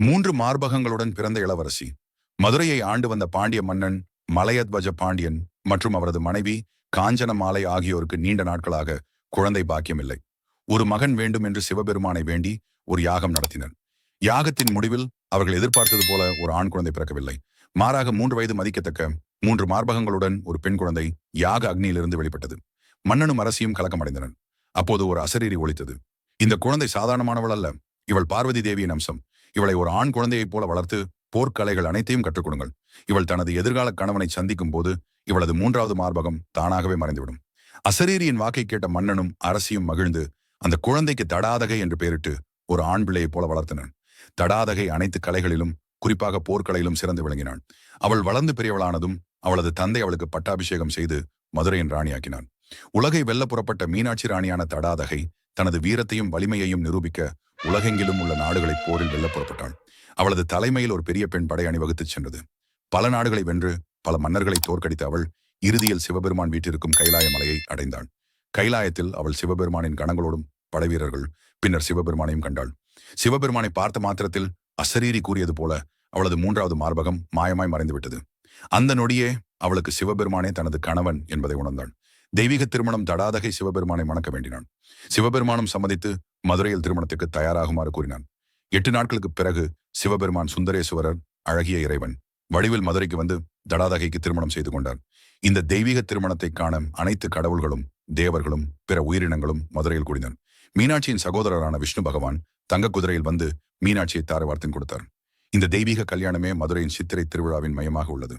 மூன்று மார்பகங்களுடன் பிறந்த இளவரசி மதுரையை ஆண்டு வந்த பாண்டிய மன்னன் மலையத்வஜ பாண்டியன் மற்றும் அவரது மனைவி காஞ்சன மாலை ஆகியோருக்கு நீண்ட நாட்களாக குழந்தை பாக்கியமில்லை. ஒரு மகன் வேண்டும் என்று சிவபெருமானை வேண்டி ஒரு யாகம் நடத்தினர். யாகத்தின் முடிவில் அவர்கள் எதிர்பார்த்தது போல ஒரு ஆண் குழந்தை பிறக்கவில்லை. மாறாக மூன்று வயது மதிக்கத்தக்க மூன்று மார்பகங்களுடன் ஒரு பெண் குழந்தை யாக அக்னியிலிருந்து வெளிப்பட்டது. மன்னனும் அரசியும் கலக்கமடைந்தனர். அப்போது ஒரு அசரீரி ஒழித்தது. இந்த குழந்தை சாதாரணமானவள் அல்ல. இவள் பார்வதி தேவியின் அம்சம். இவளை ஒரு ஆண் குழந்தையைப் போல வளர்த்து போர்க்கலைகள் அனைத்தையும் கற்றுக் கொடுங்கள். இவள் தனது எதிர்கால கணவனை சந்திக்கும் போது இவளது மூன்றாவது மார்பகம் தானாகவே மறைந்துவிடும். அசரீரியின் வாக்கை கேட்ட மன்னனும் அரசியும் மகிழ்ந்து அந்த குழந்தைக்கு தடாதகை என்று பெயரிட்டு ஒரு ஆண் பிள்ளையைப் போல வளர்த்தனர். தடாதகை அனைத்து கலைகளிலும் குறிப்பாக போர்க்கலையிலும் சிறந்து விளங்கினாள் அவள் வளர்ந்து பெரியவளானதும் அவளது தந்தை அவளுக்கு பட்டாபிஷேகம் செய்து மதுரையின் ராணியாக்கினான். உலகை வெல்ல புறப்பட்ட மீனாட்சி ராணியான தடாதகை தனது வீரத்தையும் வலிமையையும் நிரூபிக்க உலகெங்கிலும் உள்ள நாடுகளை போரில் வெல்ல புறப்பட்டாள். அவளது தலைமையில் ஒரு பெரிய பெண் படை அணிவகுத்துச் சென்றது. பல நாடுகளை வென்று பல மன்னர்களை தோற்கடித்த அவள் இறுதியில் சிவபெருமான் வீட்டிற்கும் கைலாய மலையை அடைந்தாள். கைலாயத்தில் அவள் சிவபெருமானின் கணங்களோடும் படைவீரர்கள் பின்னர் சிவபெருமானையும் கண்டாள். சிவபெருமானை பார்த்த மாத்திரத்தில் அசரீரி கூறியது போல அவளது மூன்றாவது மார்பகம் மாயமாய் மறைந்துவிட்டது. அந்த நொடியே அவளுக்கு சிவபெருமானே தனது கணவன் என்பதை உணர்ந்தாள். தெய்வீக திருமணம் தடாதகை சிவபெருமானை மணக்க வேண்டினான். சிவபெருமானும் சம்மதித்து மதுரையில் திருமணத்துக்கு தயாராகுமாறு கூறினான். எட்டு நாட்களுக்கு பிறகு சிவபெருமான் சுந்தரேஸ்வரர் அழகிய இறைவன் வடிவில் மதுரைக்கு வந்து தடாதகைக்கு திருமணம் செய்து கொண்டார். இந்த தெய்வீக திருமணத்தை காண அனைத்து கடவுள்களும் தேவர்களும் பிற உயிரினங்களும் மதுரையில் கூடினர் மீனாட்சியின் சகோதரரான விஷ்ணு பகவான் தங்க குதிரையில் வந்து மீனாட்சியை தாரவார்த்தம் கொடுத்தார். இந்த தெய்வீக கல்யாணமே மதுரையின் சித்திரை திருவிழாவின் மையமாக உள்ளது.